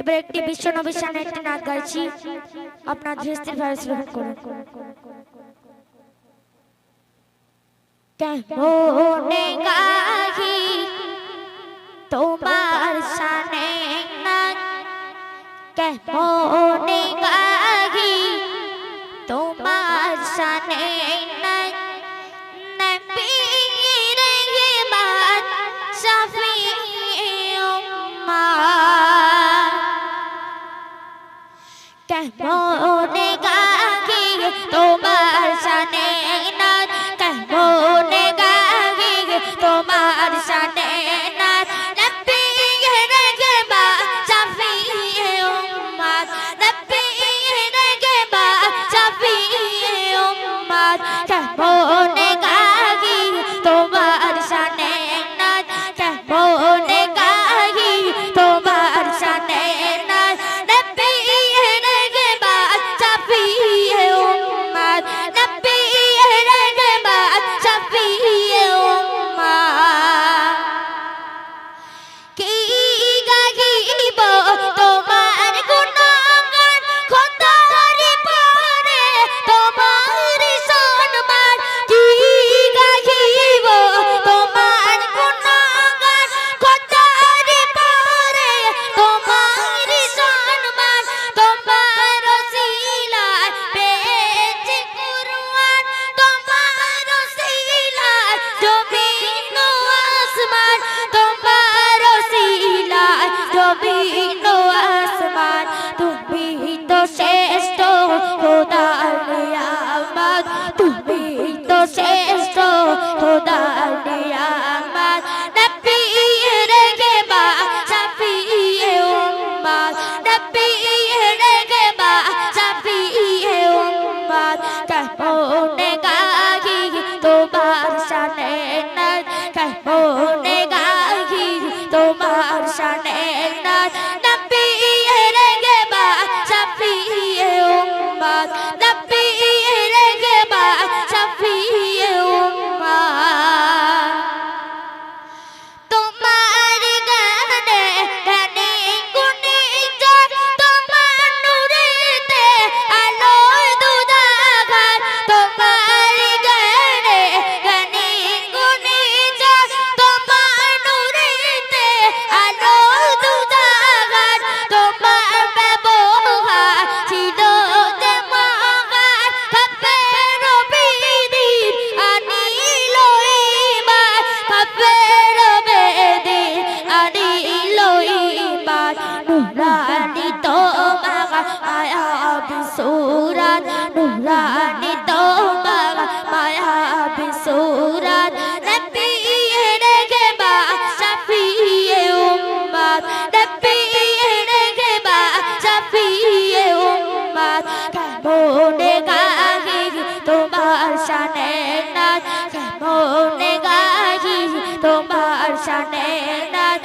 এবার একটি বিশ্ব নবীর সামনে একটি নাচ গাইছি। আপনার ধৃষ্টির ভাইরাস গ্রহণ করুন। কেমনে গাহি তোমার সানে নাচ? কেমনে that রানী তোমার মায়া বিসুরাত নবিয়ে রেগে বা শফিয়ে উম্মাত নবিয়ে রেগে বা শফিয়ে উম্মাত মনে গাহি তোমার শানে নাথ মনে গাহি তোমার শানে নাথ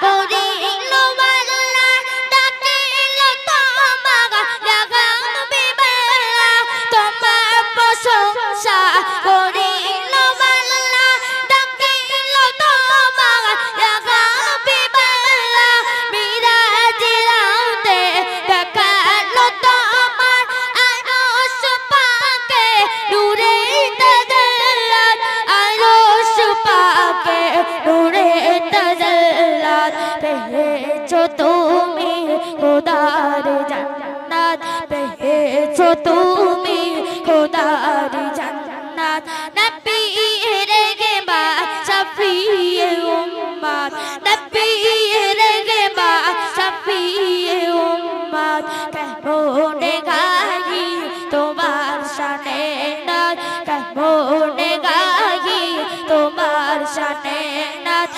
bom dia. তুমি খোদার জান্নাত, পেয়েছ তুমি খোদার জান্নাত। নবী রে বা সফিয়ে উম্মাত নবী রে গে বা সফিয়ে উম্মাত কেমনে গাই তোমার শানে নাথ কেমনে গাই তোমার শানে নাথ